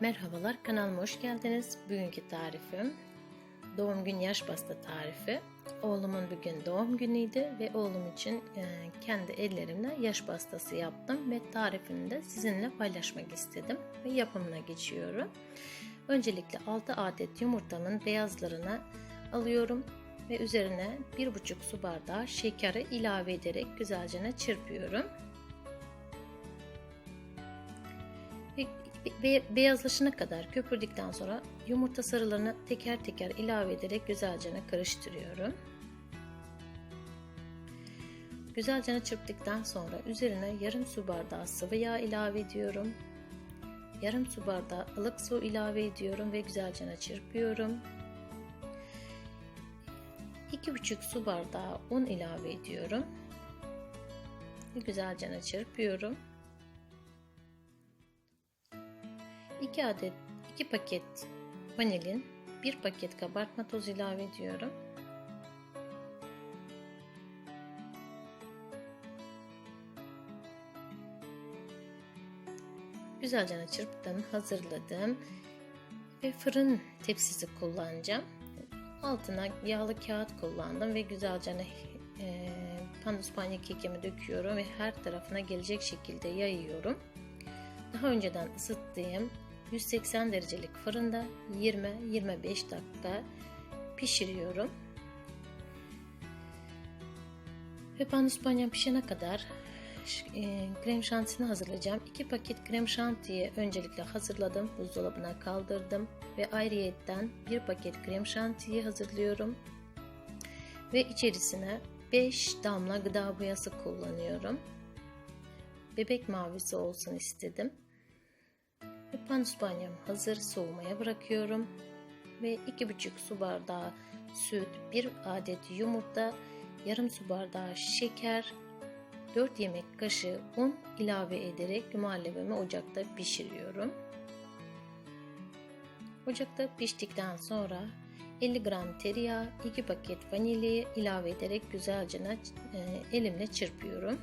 Merhabalar kanalıma hoş geldiniz. Bugünkü tarifim doğum gün yaş pasta tarifi. Oğlumun bugün doğum günüydü ve oğlum için e, kendi ellerimle yaş pastası yaptım ve tarifini de sizinle paylaşmak istedim ve yapımına geçiyorum. Öncelikle 6 adet yumurtamın beyazlarını alıyorum ve üzerine 1,5 su bardağı şekeri ilave ederek güzelce çırpıyorum. Be beyazlaşana kadar köpürdükten sonra yumurta sarılarını teker teker ilave ederek güzelce karıştırıyorum. Güzelce çırptıktan sonra üzerine yarım su bardağı sıvı yağ ilave ediyorum. Yarım su bardağı ılık su ilave ediyorum ve güzelce çırpıyorum. 2,5 su bardağı un ilave ediyorum. Güzelce çırpıyorum. 2 adet 2 paket vanilin 1 paket kabartma tozu ilave ediyorum. Güzelce çırptım, hazırladım ve fırın tepsisi kullanacağım. Altına yağlı kağıt kullandım ve güzelce e, pandispanya kekimi döküyorum ve her tarafına gelecek şekilde yayıyorum. Daha önceden ısıttığım 180 derecelik fırında 20-25 dakika pişiriyorum. Ve pandispanyam pişene kadar e, krem şantisini hazırlayacağım. 2 paket krem şantiyi öncelikle hazırladım. Buzdolabına kaldırdım. Ve ayrıyetten 1 paket krem şantiyi hazırlıyorum. Ve içerisine 5 damla gıda boyası kullanıyorum. Bebek mavisi olsun istedim. Ve pandispanyam hazır soğumaya bırakıyorum. Ve 2,5 su bardağı süt, 1 adet yumurta, yarım su bardağı şeker, 4 yemek kaşığı un ilave ederek muhallebimi ocakta pişiriyorum. Ocakta piştikten sonra 50 gram tereyağı, 2 paket vanilya ilave ederek güzelce elimle çırpıyorum.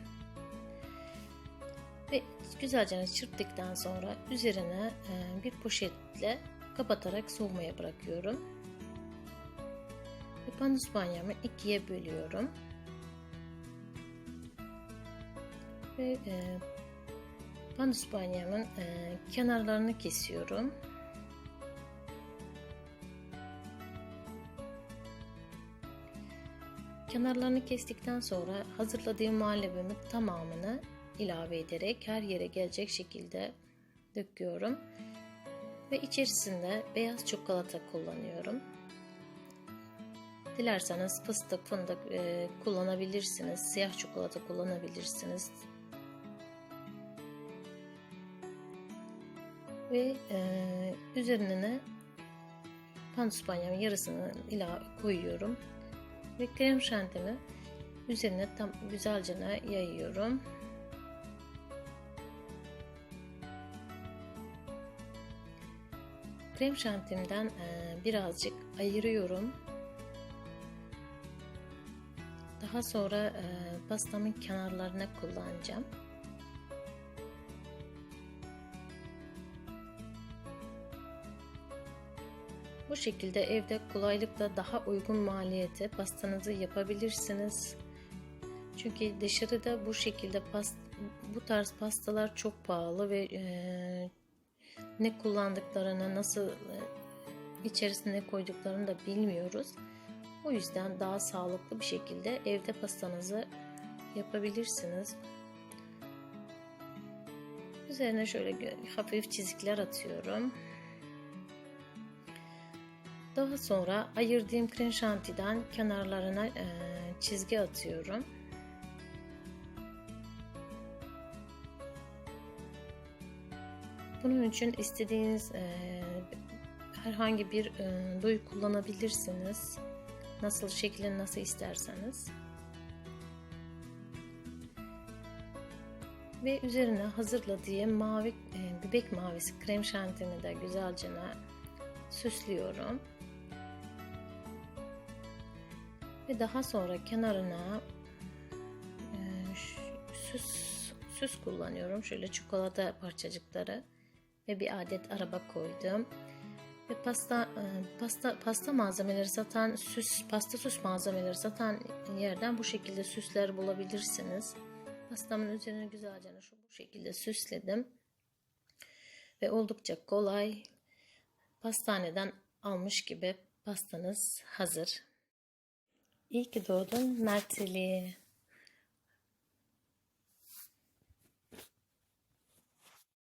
Ve güzelce çırptıktan sonra üzerine bir poşetle kapatarak soğumaya bırakıyorum. Ve pandispanyamı ikiye bölüyorum. Ve e, pandispanyamın e, kenarlarını kesiyorum. Kenarlarını kestikten sonra hazırladığım muhallebimin tamamını ilave ederek her yere gelecek şekilde döküyorum. Ve içerisinde beyaz çikolata kullanıyorum. Dilerseniz fıstık, fındık e, kullanabilirsiniz. Siyah çikolata kullanabilirsiniz. Ve e, üzerine pandispanyamın yarısını ilave koyuyorum. Ve krem şantimi üzerine tam güzelce yayıyorum. Krem şantimden birazcık ayırıyorum. Daha sonra pastamın kenarlarına kullanacağım. Bu şekilde evde kolaylıkla daha uygun maliyete pastanızı yapabilirsiniz. Çünkü dışarıda bu şekilde past bu tarz pastalar çok pahalı ve e, ne kullandıklarını, nasıl e, içerisine koyduklarını da bilmiyoruz. O yüzden daha sağlıklı bir şekilde evde pastanızı yapabilirsiniz. Üzerine şöyle hafif çizikler atıyorum. Daha sonra ayırdığım krem şantiden kenarlarına e, çizgi atıyorum. Bunun için istediğiniz e, herhangi bir e, doyu kullanabilirsiniz. Nasıl şeklini nasıl isterseniz. Ve üzerine hazırladığım mavi e, bebek mavisi krem şantimi de güzelce süslüyorum. Ve daha sonra kenarına e, süs süs kullanıyorum. Şöyle çikolata parçacıkları ve bir adet araba koydum. Ve pasta e, pasta pasta malzemeleri satan süs pasta süs malzemeleri satan yerden bu şekilde süsler bulabilirsiniz. Pastamın üzerine güzelce şu bu şekilde süsledim. Ve oldukça kolay. Pastaneden almış gibi pastanız hazır. İyi ki doğdun Merteli.